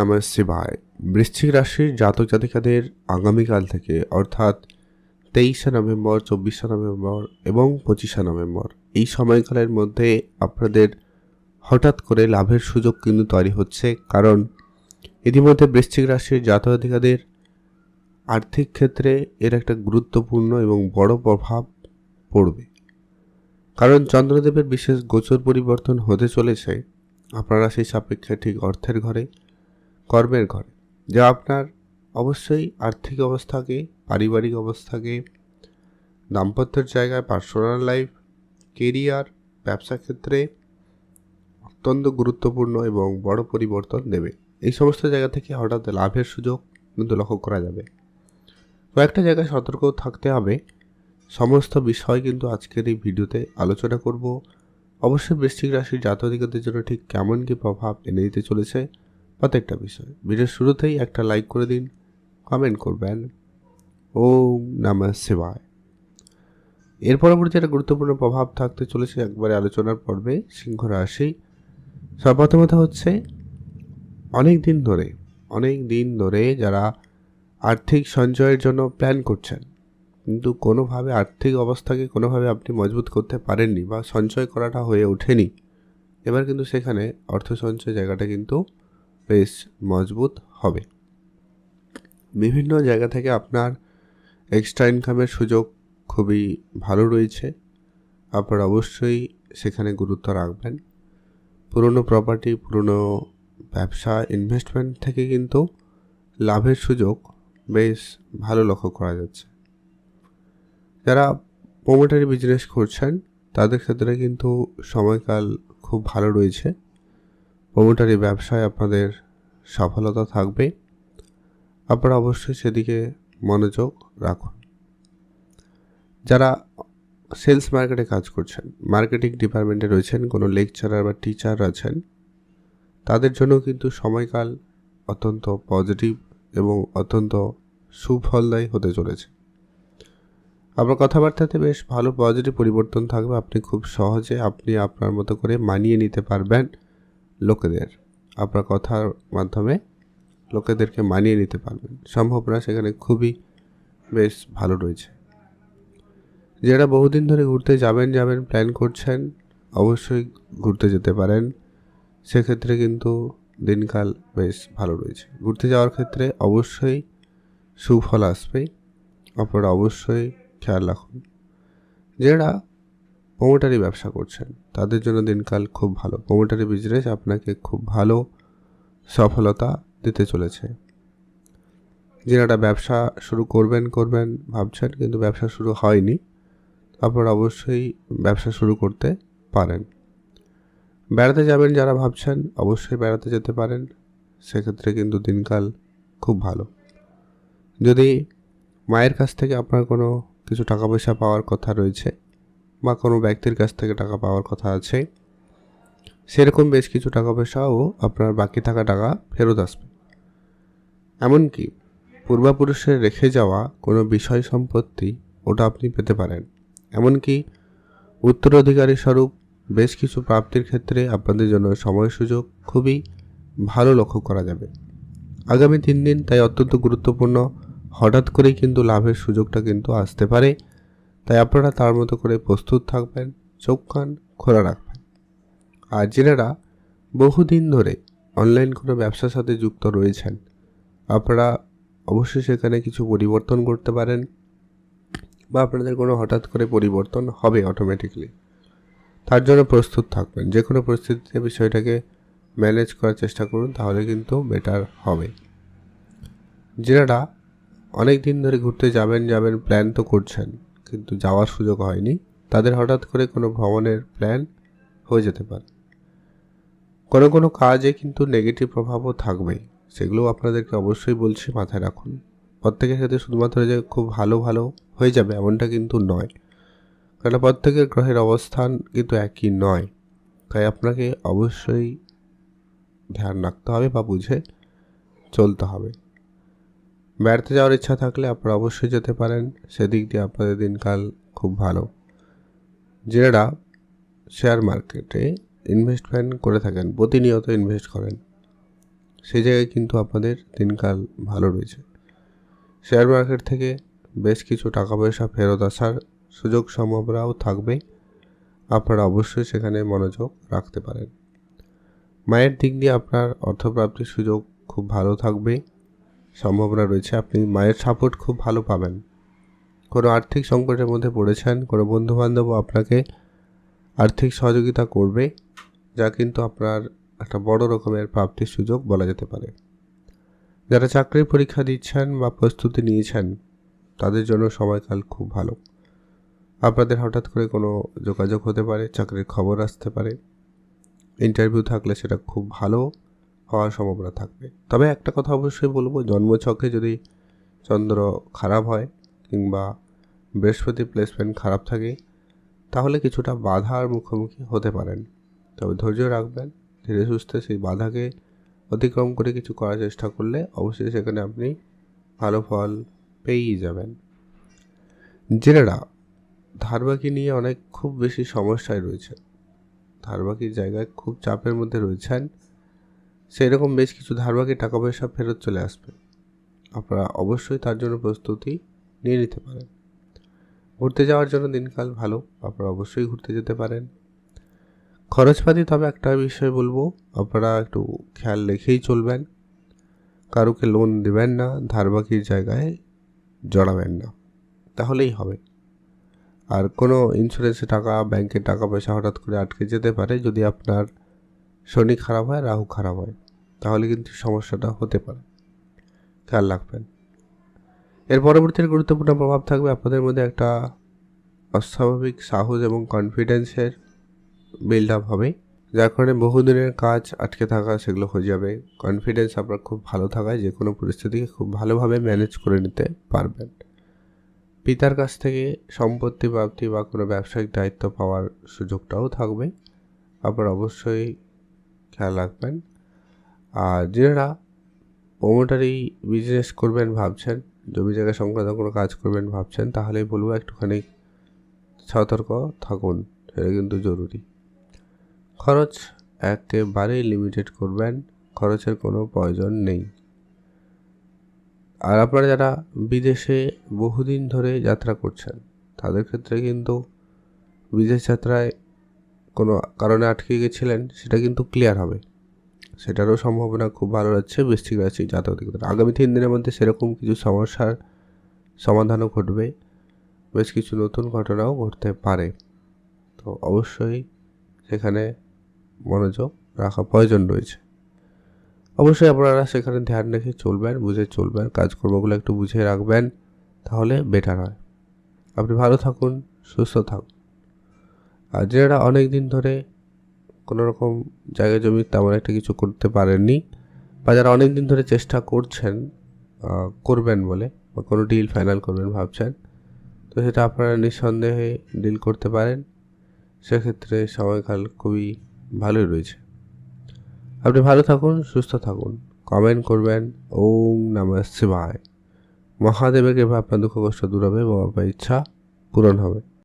নমঃ শিবায় বৃশ্চিক রাশির জাতক জাতিকাদের আগামীকাল থেকে, অর্থাৎ তেইশে নভেম্বর, চব্বিশে নভেম্বর এবং পঁচিশে নভেম্বর, এই সময়কালের মধ্যে আপনাদের হঠাৎ করে লাভের সুযোগ কিন্তু তৈরি হচ্ছে। কারণ ইতিমধ্যে বৃশ্চিক রাশির জাতক জাতিকাদের আর্থিক ক্ষেত্রে এর একটা গুরুত্বপূর্ণ এবং বড় প্রভাব পড়বে। কারণ চন্দ্রদেবের বিশেষ গোচর পরিবর্তন হতে চলেছে। আপনারা সেই সাপেক্ষে ঠিক অর্থের ঘরে কর্মের ঘরে, যা আপনার অবশ্যই আর্থিক অবস্থাকে, পারিবারিক অবস্থাকে, দাম্পত্যের জায়গায় পার্সোনাল লাইফ কেরিয়ার ব্যবসা ক্ষেত্রে অত্যন্ত গুরুত্বপূর্ণ এবং বড় পরিবর্তন দেবে। এই সমস্ত জায়গা থেকে হঠাৎ লাভের সুযোগ কিন্তু লক্ষ্য করা যাবে। কয়েকটা জায়গায় সতর্ক থাকতে হবে। সমস্ত বিষয় কিন্তু আজকের এই ভিডিওতে আলোচনা করব। অবশ্যই বৃশ্চিক রাশির জাতকদের জন্য ঠিক কেমন কী প্রভাব এনে দিতে চলেছে। প্রত্যেকটা বিষয়। ভিডিওর শুরুতেই একটা লাইক করে দিন কমেন্ট করবেন। ওম নমঃ শিবায়। এর পরবর্তী একটা গুরুত্বপূর্ণ প্রভাব থাকতে চলেছে একবারে আলোচনার পর্বে, সিংহ রাশি। সর্বপ্রথমত হচ্ছে, অনেক দিন ধরে, অনেক দিন ধরে যারা আর্থিক সঞ্চয়ের জন্য প্ল্যান করছেন, কিন্তু কোনোভাবে আর্থিক অবস্থাকে কোনোভাবে আপনি মজবুত করতে পারেননি বা সঞ্চয় করাটা হয়ে ওঠেনি। এবার কিন্তু সেখানে অর্থ সঞ্চয় জায়গাটা কিন্তু বেশ মজবুত হবে। বিভিন্ন জায়গা থেকে আপনার এক্সট্রা ইনকামের সুযোগ খুবই ভালো রয়েছে। আপনারা অবশ্যই সেখানে গুরুত্ব রাখবেন। পুরনো প্রপার্টি পুরনো ব্যবসা ইনভেস্টমেন্ট থেকে কিন্তু লাভের সুযোগ বেশ ভালো লক্ষ্য করা যাচ্ছে। যারা প্রোমোটারি বিজনেস করছেন তাদের ক্ষেত্রে কিন্তু সময়কাল খুব ভালো রয়েছে। প্রোমোটারি ব্যবসায় আপনাদের সফলতা থাকবে। আপনারা অবশ্যই সেদিকে মনোযোগ রাখুন। যারা সেলস মার্কেটে কাজ করছেন, মার্কেটিং ডিপার্টমেন্টে রয়েছেন, কোনো লেকচারার বা টিচার আছেন, তাদের জন্য কিন্তু সময়কাল অত্যন্ত পজিটিভ এবং অত্যন্ত সুফলদায়ী হতে চলেছে। আপনার কথাবার্তাতে বেশ ভালো পজিটিভ পরিবর্তন থাকবে। আপনি খুব সহজে আপনি আপনার মতো করে মানিয়ে নিতে পারবেন। লোকেদের, আপনার কথার মাধ্যমে লোকেদেরকে মানিয়ে নিতে পারবেন। সম্ভাবনা সেখানে খুবই বেশ ভালো রয়েছে। যারা বহুদিন ধরে ঘুরতে যাবেন যাবেন প্ল্যান করছেন, অবশ্যই ঘুরতে যেতে পারেন। সেক্ষেত্রে কিন্তু দিনকাল বেশ ভালো রয়েছে। ঘুরতে যাওয়ার ক্ষেত্রে অবশ্যই সুফল আসবে। আপনারা অবশ্যই খেয়াল রাখুন। যারা প্রোমোটারি ব্যবসা করছেন। তাদের জন্য দিনকাল খুব ভালো। প্রোমোটারি বিজনেস আপনাকে খুব ভালো সফলতা দিতে চলেছে। যারা ব্যবসা শুরু করবেন করবেন ভাবছেন কিন্তু ব্যবসা শুরু হয়নি, আপনারা অবশ্যই ব্যবসা শুরু করতে পারেন। বেড়াতে যাবেন যারা ভাবছেন, অবশ্যই বেড়াতে যেতে পারেন। সেক্ষেত্রে কিন্তু দিনকাল খুব ভালো। যদি মায়ের কাছ থেকে আপনার কোনো কিছু টাকা পয়সা পাওয়ার কথা রয়েছে বা কোনো ব্যক্তির কাছ থেকে টাকা পাওয়ার কথা আছে, সেরকম বেশ কিছু টাকা পয়সাও আপনার বাকি থাকা টাকা ফেরত আসবে। এমনকি পূর্বাপুরুষের রেখে যাওয়া কোনো বিষয় সম্পত্তি ওটা আপনি পেতে পারেন। এমনকি উত্তরাধিকারী স্বরূপ বেশ কিছু প্রাপ্তির ক্ষেত্রে আপনাদের জন্য সময় সুযোগ খুবই ভালো লক্ষ্য করা যাবে। আগামী তিন দিন তাই অত্যন্ত গুরুত্বপূর্ণ। হঠাৎ করেই কিন্তু লাভের সুযোগটা কিন্তু আসতে পারে। তাই আপনারা তার মতো করে প্রস্তুত থাকবেন, চোখ কান খোলা রাখবেন। আর যেনারা বহুদিন ধরে অনলাইন কোনো ব্যবসার সাথে যুক্ত রয়েছেন। আপনারা অবশ্যই সেখানে কিছু পরিবর্তন করতে পারেন বা আপনাদের কোনো হঠাৎ করে পরিবর্তন হবে অটোমেটিকলি তার জন্য প্রস্তুত থাকবেন। যে কোনো পরিস্থিতিতে বিষয়টাকে ম্যানেজ করার চেষ্টা করুন, তাহলে কিন্তু বেটার হবে। যারা অনেক দিন ধরে ঘুরতে যাবেন যাবেন প্ল্যান তো করছেন। কিন্তু যাওয়ার সুযোগ হয়নি। তাদের হঠাৎ করে কোনো ভ্রমণের প্ল্যান হয়ে যেতে পারে। কোনো কোনো কাজে কিন্তু নেগেটিভ প্রভাবও থাকবেই। সেগুলো আপনাদেরকে অবশ্যই বলছি মাথায় রাখুন। প্রত্যেকের ক্ষেত্রে শুধুমাত্র যে খুব ভালো ভালো হয়ে যাবে এমনটা কিন্তু নয়। কারণ প্রত্যেকের গ্রহের অবস্থান কিন্তু একই নয়। তাই আপনাকে অবশ্যই ধ্যান রাখতে হবে বা বুঝে চলতে হবে। বেড়াতে যাওয়ার ইচ্ছা থাকলে আপনারা অবশ্যই যেতে পারেন। সেদিক দিয়ে আপনাদের দিনকাল খুব ভালো। যারা শেয়ার মার্কেটে ইনভেস্টমেন্ট করে থাকেন, প্রতিনিয়ত ইনভেস্ট করেন। সেই জায়গায় কিন্তু আপনাদের দিনকাল ভালো রয়েছে। শেয়ার মার্কেট থেকে বেশ কিছু টাকা পয়সা ফেরত আসার সুযোগ সম্ভাবনাও থাকবে। আপনারা অবশ্যই সেখানে মনোযোগ রাখতে পারেন। মায়ের দিক দিয়ে আপনার অর্থপ্রাপ্তির সুযোগ খুব ভালো থাকবে। সম্ভাবনা রয়েছে। আপনি মায়ের সাপোর্ট খুব ভালো পাবেন। কোনো আর্থিক সংকটের মধ্যে পড়েছেন, কোনো বন্ধুবান্ধবও আপনাকে আর্থিক সহযোগিতা করবে, যা কিন্তু আপনার একটা বড় রকমের প্রাপ্তির সুযোগ বলা যেতে পারে। যারা চাকরির পরীক্ষা দিচ্ছেন বা প্রস্তুতি নিয়েছেন, তাদের জন্য সময়কাল খুব ভালো। আপনাদের হঠাৎ করে কোনো যোগাযোগ হতে পারে, চাকরির খবর আসতে পারে। ইন্টারভিউ থাকলে সেটা খুব ভালো। হওয়ার সম্ভাবনা থাকবে। তবে একটা কথা অবশ্যই বলব জন্মছকে যদি চন্দ্র খারাপ হয় কিংবা বৃহস্পতি প্লেসমেন্ট খারাপ থাকে, তাহলে কিছুটা বাধার মুখোমুখি হতে পারেন। তবে ধৈর্য রাখবেন, ধীরে সুস্থে সেই বাধাকে অতিক্রম করে কিছু করার চেষ্টা করলে অবশ্যই সেখানে আপনি ভালো ফল পেয়েই যাবেন। জেলেরা, ধারবাকি নিয়ে অনেক খুব বেশি সমস্যায় রয়েছে। ধারবাকির জায়গায় খুব চাপের মধ্যে রয়েছেন। সেই রকম বেশ কিছু ধারবাকি টাকা পয়সা ফেরত চলে আসবে। আপনারা অবশ্যই তার জন্য প্রস্তুতি নিয়ে নিতে পারেন। ঘুরতে যাওয়ার জন্য দিনকাল ভালো, আপনারা অবশ্যই ঘুরতে যেতে পারেন। খরচপাতি তবে একটা বিষয় বলব, আপনারা একটু খেয়াল রেখেই চলবেন। কারুকে লোন দেবেন না, ধারবাকির জায়গায় জড়াবেন না। তাহলেই হবে। আর কোনো ইন্স্যুরেন্সে টাকা ব্যাংকের টাকা পয়সা হঠাৎ করে আটকে যেতে পারে, যদি আপনার শনি খারাপ হয়, রাহু খারাপ হয়। তাহলে কিন্তু সমস্যাটা হতে পারে। খেয়াল রাখবেন। এর পরবর্তীর গুরুত্বপূর্ণ প্রভাব থাকবে আপনাদের মধ্যে একটা অস্বাভাবিক সাহস এবং কনফিডেন্সের বিল্ড আপ হবে। যার কারণে বহুদিনের কাজ আটকে থাকা, সেগুলো হয়ে যাবে। কনফিডেন্স আপনার খুব ভালো থাকায় যে কোনো পরিস্থিতিকে খুব ভালোভাবে ম্যানেজ করে নিতে পারবেন। পিতার কাছ থেকে সম্পত্তি প্রাপ্তি বা কোনো ব্যবসায়িক দায়িত্ব পাওয়ার সুযোগটাও থাকবে। আপনারা অবশ্যই খেয়াল রাখবেন। আর যারা প্রোমোটারি বিজনেস করবেন ভাবছেন, জমি জায়গা সংক্রান্ত কোনো কাজ করবেন ভাবছেন, তাহলেই বলব একটুখানি সতর্ক থাকুন সেটা কিন্তু জরুরি। খরচ একেবারেই লিমিটেড করবেন, খরচের কোনো প্রয়োজন নেই। আর আপনারা যারা বিদেশে বহুদিন ধরে যাত্রা করছেন, তাদের ক্ষেত্রে কিন্তু বিদেশ যাত্রায় কোনো কারণে আটকে গেছিলেন, সেটা কিন্তু ক্লিয়ার হবে। সেটারও সম্ভাবনা খুব ভালো রয়েছে, বৃষ্টিক রাশি জাতকের ক্ষেত্রে আগামী তিন দিনের মধ্যে সেরকম কিছু সমস্যার সমাধানও ঘটবে। বেশ কিছু নতুন ঘটনাও ঘটতে পারে। তো অবশ্যই সেখানে মনোযোগ রাখা প্রয়োজন রয়েছে। অবশ্যই আপনারা সেখানে ধ্যান রেখে চলবেন, বুঝে চলবেন, কাজকর্মগুলো একটু বুঝে রাখবেন, তাহলে বেটার হয়। আপনি ভালো থাকুন, সুস্থ থাকুন। আর যারা অনেক দিন ধরে কোনো রকম জায়গা জমি তেমন একটা কিছু করতে পারেননি বা যারা অনেক দিন ধরে চেষ্টা করছেন করবেন বলে বা কোনো ডিল ফাইনাল করবেন ভাবছেন, তো সেটা আপনারা নিঃসন্দেহে ডিল করতে পারেন। সেক্ষেত্রে সময়কাল খুবই ভালোই রয়েছে। আপনি ভালো থাকুন, সুস্থ থাকুন। কমেন্ট করবেন, ওম নমঃ শিবায়। মহাদেবের কৃপা আপনার দুঃখ কষ্ট দূর হবে এবং আপনার ইচ্ছা পূরণ হবে।